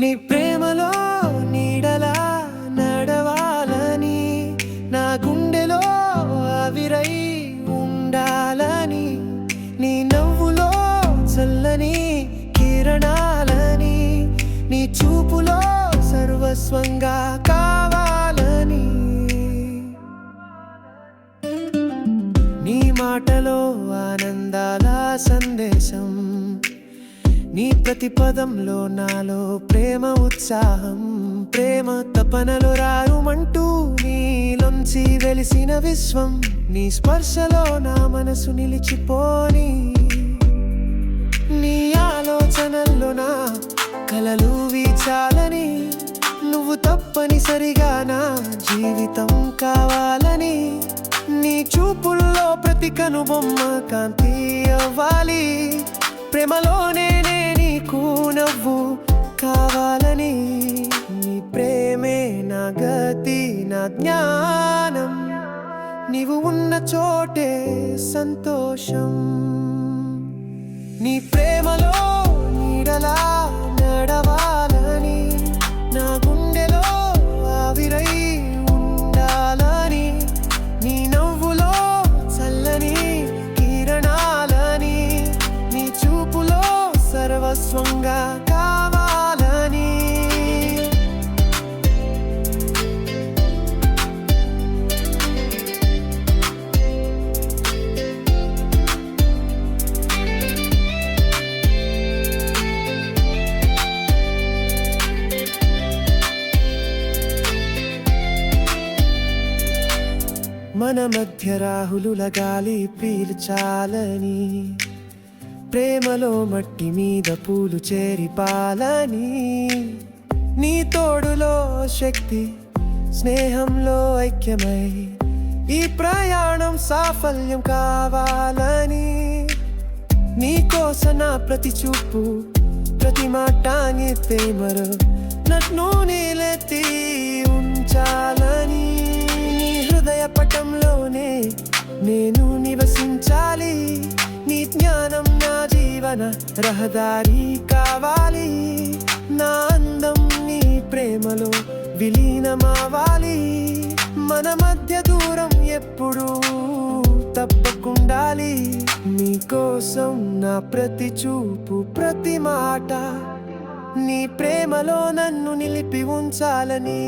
నీ ప్రేమలో నీడలా నడవాలని నా గుండెలో అవిరై ఉండాలని నీ నవ్వులో చల్లని కిరణాలని నీ చూపులో సర్వస్వంగా కావాలని. నీ మాటలో ఆనందాల సందేశం నీ ప్రతి పదంలో నాలో ప్రేమ ఉత్సాహం ప్రేమ తపనలు రారుమంటూ నీలోంచి వెలిసిన విశ్వం నీ స్పర్శలో నా మనసు నిలిచిపోని నీ ఆలోచనల్లో నా కలలు వీచాలని నువ్వు తప్పనిసరిగా నా జీవితం కావాలని నీ చూపుల్లో ప్రతి కనుబొమ్మ కాంతి అవ్వాలి. ప్రేమలోనే కావాలని నీ ప్రేమే నా గతి నా జ్ఞానం. నీవు ఉన్న చోటే సంతోషం. నీ మన మధ్య రాహులుల గాలి పీల్చాలని ప్రేమలో మట్టి మీద పూలు చేరిపాలని నీ తోడులో శక్తి స్నేహంలో ఐక్యమై ఈ ప్రయాణం సాఫల్యం కావాలని. నీ కోసం నా ప్రతి చూపు ప్రతి మాట నీ ప్రేమలో నన్ను నీలే నేను నివసించాలి. నీ జ్ఞానం నా జీవన రహదారి కావాలి. నా అందం నీ ప్రేమలో విలీనమావాలి. మన మధ్య దూరం ఎప్పుడూ తప్పకుండాలి. నీకోసం నా ప్రతి చూపు ప్రతి మాట నీ ప్రేమలో నన్ను నిలిపి ఉంచాలని.